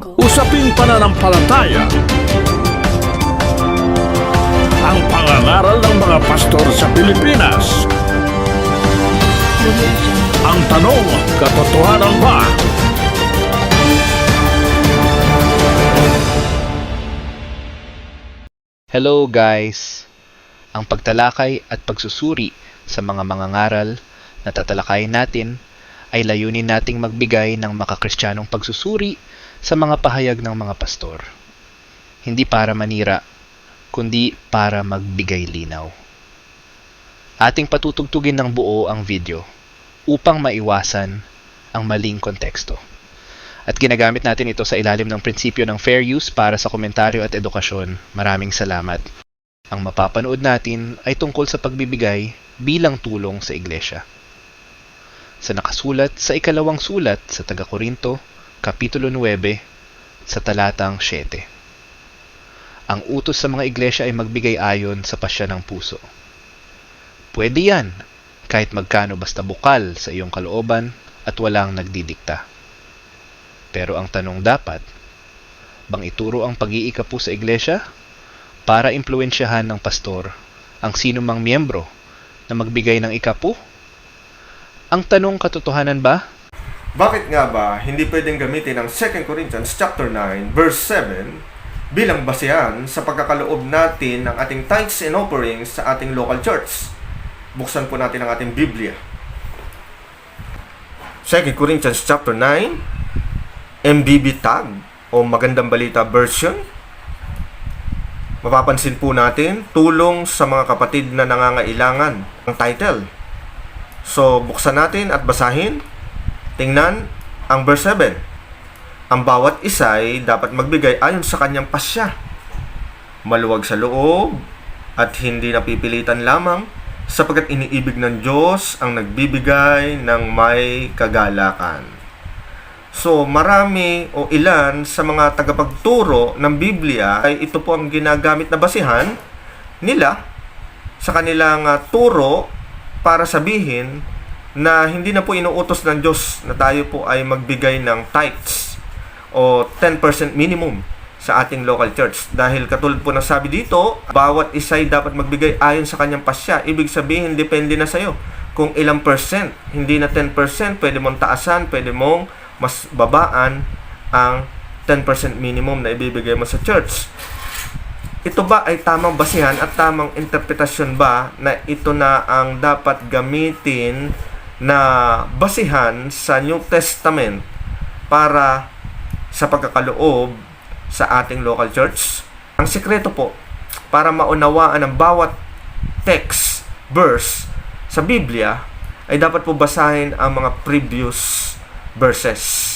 Usaping pananampalataya. Ang pangangaral ng mga pastor sa Pilipinas. Ang tanong, katotohanan ba? Hello guys! Ang pagtalakay at pagsusuri sa mga mangangaral na tatalakayin natin ay layunin nating magbigay ng makakristyanong pagsusuri sa mga pahayag ng mga pastor. Hindi para manira, kundi para magbigay linaw. Ating patutugtugin ng buo ang video upang maiwasan ang maling konteksto. At ginagamit natin ito sa ilalim ng prinsipyo ng fair use para sa komentaryo at edukasyon. Maraming salamat. Ang mapapanood natin ay tungkol sa pagbibigay bilang tulong sa iglesia. Sa nakasulat sa ikalawang sulat sa taga Korinto, Kapitulo 9, sa talatang 7. Ang utos sa mga iglesia ay magbigay ayon sa pasya ng puso. Pwede yan, kahit magkano basta bukal sa iyong kalooban at walang nagdidikta. Pero ang tanong dapat, bang ituro ang pag-iikapu sa iglesia para impluensyahan ng pastor ang sino mang miyembro na magbigay ng ikapu? Ang tanong katotohanan ba? Bakit nga ba hindi pwedeng gamitin ang 2 Corinthians chapter 9 verse 7 bilang basehan sa pagkakaloob natin ng ating tithes and offerings sa ating local church? Buksan po natin ang ating Biblia. 2 Corinthians chapter 9 MBB tag o magandang balita version. Mapapansin po natin, tulong sa mga kapatid na nangangailangan ang title. So, buksan natin at basahin. Tingnan ang verse 7. Ang bawat isa ay dapat magbigay ayon sa kanyang pasya. Maluwag sa loob at hindi napipilitan lamang sapagkat iniibig ng Diyos ang nagbibigay ng may kagalakan. So, marami o ilan sa mga tagapagturo ng Biblia ay ito po ang ginagamit na basihan nila sa kanilang ah, turo para sabihin na hindi na po inuutos ng Diyos na tayo po ay magbigay ng tithes o 10% minimum sa ating local church. Dahil katulad po ng sabi dito, bawat isa ay dapat magbigay ayon sa kanyang pasya. Ibig sabihin, depende na sa'yo. Kung ilang percent, hindi na 10%, pwede mong taasan, pwede mong mas babaan ang 10% minimum na ibibigay mo sa church. Ito ba ay tamang basihan at tamang interpretasyon ba na ito na ang dapat gamitin na basihan sa New Testament para sa pagkakaloob sa ating local church? Ang sekreto po, para maunawaan ang bawat text, verse sa Biblia, ay dapat po basahin ang mga previous verses.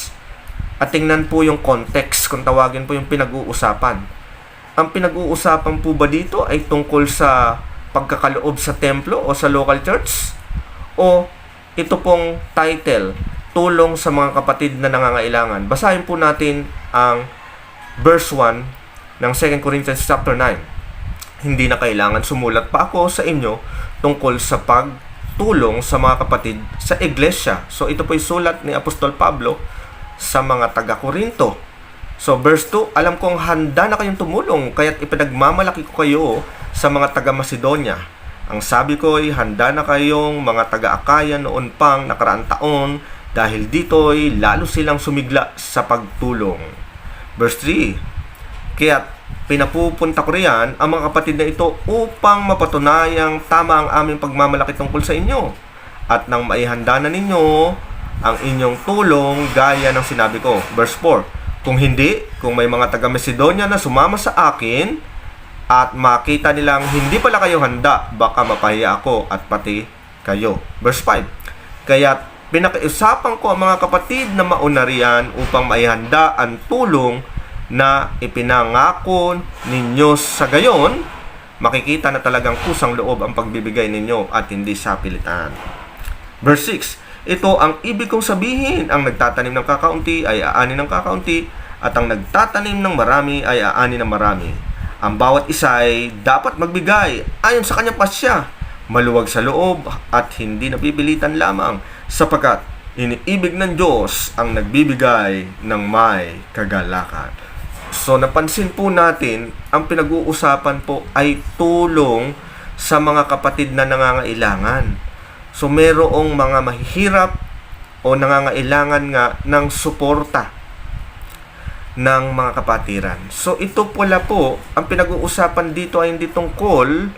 At tingnan po yung context kung tawagin po yung pinag-uusapan. Ang pinag-uusapan po ba dito ay tungkol sa pagkakaloob sa templo o sa local church? O ito pong title, tulong sa mga kapatid na nangangailangan. Basahin po natin ang verse 1 ng 2 Corinthians chapter 9. Hindi na kailangan sumulat pa ako sa inyo tungkol sa pagtulong sa mga kapatid sa iglesia. So ito po yung sulat ni Apostol Pablo sa mga taga-Korinto. So verse 2, alam kong handa na kayong tumulong kaya't ipinagmamalaki ko kayo sa mga taga-Macedonia. Ang sabi ko ay handa na kayong mga taga-Akaya noon pang nakaraang taon dahil dito'y lalo silang sumigla sa pagtulong. Verse 3, kaya pinapupunta ko riyan ang mga kapatid na ito upang mapatunayang tama ang aming pagmamalaki tungkol sa inyo. At nang maihanda na ninyo ang inyong tulong gaya ng sinabi ko. Verse 4, kung hindi, kung may mga taga-Macedonia na sumama sa akin at makita nilang hindi pala kayo handa, baka mapahiya ako at pati kayo. Verse 5, kaya pinakiusapan ko ang mga kapatid na mauna riyan upang maihanda ang tulong na ipinangako ninyo sa gayon, makikita na talagang kusang loob ang pagbibigay ninyo at hindi sa pilitan. Verse 6, ito ang ibig kong sabihin, ang nagtatanim ng kakaunti ay aani ng kakaunti at ang nagtatanim ng marami ay aani ng marami. Ang bawat isa ay dapat magbigay ayon sa kanyang pasya, maluwag sa loob at hindi napipilitan lamang sapagkat Iniibig ng Diyos ang nagbibigay ng may kagalakan. So napansin po natin, ang pinag-uusapan po ay tulong sa mga kapatid na nangangailangan. So merong mga mahihirap o nangangailangan nga ng suporta ng mga kapatiran. So ito pala po, ang pinag-uusapan dito ay hindi tungkol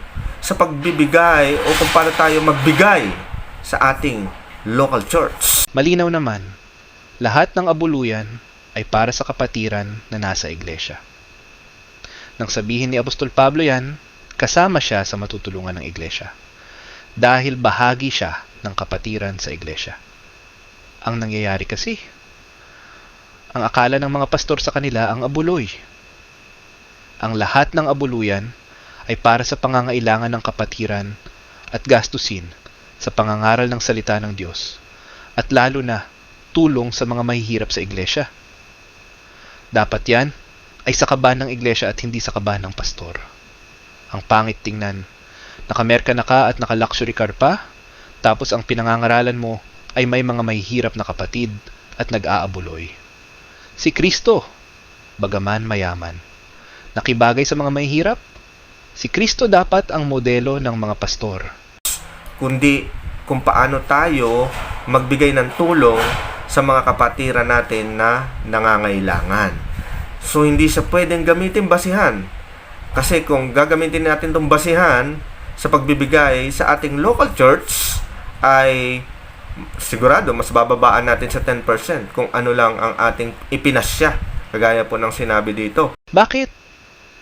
sa pagbibigay o kung paano tayo magbigay sa ating local church. Malinaw naman, lahat ng abuluyan ay para sa kapatiran na nasa iglesia. Nang sabihin ni Apostol Pablo yan, kasama siya sa matutulungan ng iglesia. Dahil bahagi siya ng kapatiran sa iglesia. Ang nangyayari kasi, ang akala ng mga pastor sa kanila ang abuloy. Ang lahat ng abuluyan ay para sa pangangailangan ng kapatiran at gastusin sa pangangaral ng salita ng Diyos at lalo na tulong sa mga mahihirap sa iglesia. Dapat yan ay sa kaban ng iglesia at hindi sa kaban ng pastor. Ang pangit tingnan. Nakamerka na ka at naka-luxury car pa, tapos ang pinangangaralan mo ay may mga mahihirap na kapatid at nag-aabuloy. Si Kristo, bagaman mayaman, nakibagay sa mga mahihirap, si Kristo dapat ang modelo ng mga pastor. kundi kung paano tayo magbigay ng tulong sa mga kapatiran natin na nangangailangan. So, hindi siya pwedeng gamitin basihan. Kasi kung gagamitin natin itong basihan sa pagbibigay sa ating local church, ay sigurado mas bababaan natin sa 10% kung ano lang ang ating ipinasya. Kagaya po ng sinabi dito. Bakit?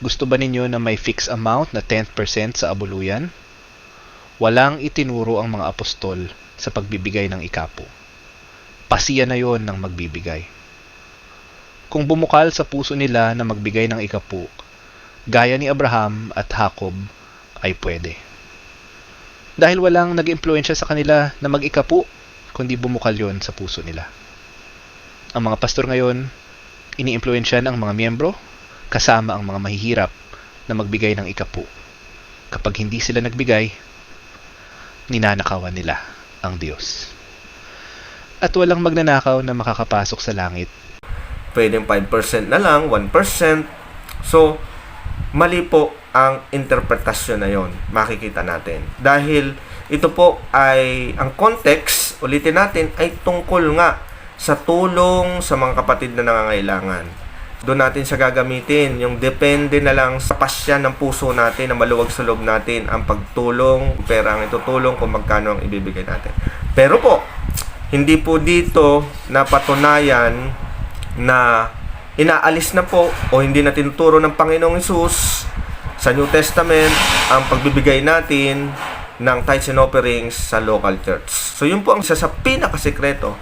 Gusto ba ninyo na may fixed amount na 10% sa abuluyan? Walang itinuro ang mga apostol sa pagbibigay ng ikapo. Pasiya na yon ng magbibigay. Kung bumukal sa puso nila na magbigay ng ikapo, gaya ni Abraham at Jacob, ay pwede. Dahil walang nag-impluensya sa kanila na mag-ikapo, kundi bumukal yon sa puso nila. Ang mga pastor ngayon, ini-impluensyan ang mga miyembro kasama ang mga mahihirap na magbigay ng ikapu. Kapag hindi sila nagbigay, ninanakawan nila ang Diyos. At walang magnanakaw na makakapasok sa langit. Pwedeng 5% na lang, 1%. So, mali po ang interpretasyon na yon makikita natin. Dahil ito po ay, ang context, ulitin natin, ay tungkol nga sa tulong sa mga kapatid na nangangailangan. Doon natin siya gagamitin. Yung depende na lang sa pasya ng puso natin, na maluwag sa loob natin, ang pagtulong, pera ang itutulong kung magkano ang ibibigay natin. Pero po, hindi po dito napatunayan na inaalis na po o hindi na tinuturo ng Panginoong Isus sa New Testament ang pagbibigay natin ng tithes and offerings sa local church. So yun po ang isa sa pinakasekreto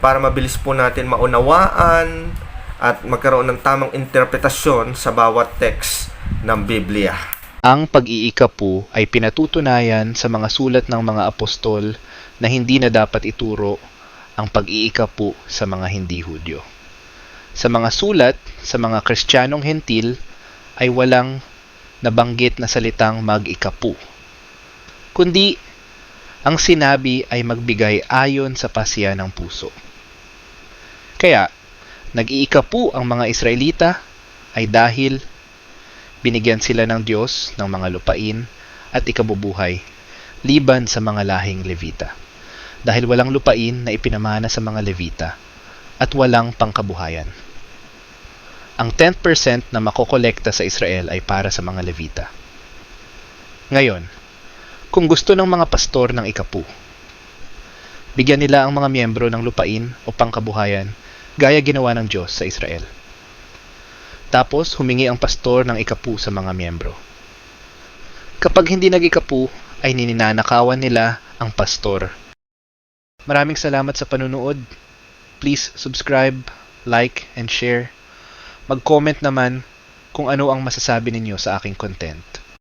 para mabilis po natin maunawaan at magkaroon ng tamang interpretasyon sa bawat text ng Biblia. Ang pag-iikapu ay pinatutunayan sa mga sulat ng mga apostol na hindi na dapat ituro ang pag-iikapu sa mga hindi Hudyo. Sa mga sulat sa mga Kristiyanong Hentil ay walang nabanggit na salitang mag-ikapu. Kundi, ang sinabi ay magbigay ayon sa pasya ng puso. Kaya, nag-iikapu ang mga Israelita ay dahil binigyan sila ng Diyos ng mga lupain at ikabubuhay liban sa mga lahing Levita. Dahil walang lupain na ipinamana sa mga Levita at walang pangkabuhayan. Ang 10% na makokolekta sa Israel ay para sa mga Levita. Ngayon, kung gusto ng mga pastor ng ikapu, bigyan nila ang mga miyembro ng lupain o pangkabuhayan gaya ginawa ng Diyos sa Israel. Tapos humingi ang pastor ng ikapu sa mga miyembro. Kapag hindi nag-ikapu, ay nininanakawan nila ang pastor. Maraming salamat sa panunood. Please subscribe, like, and share. Mag-comment naman kung ano ang masasabi ninyo sa aking content.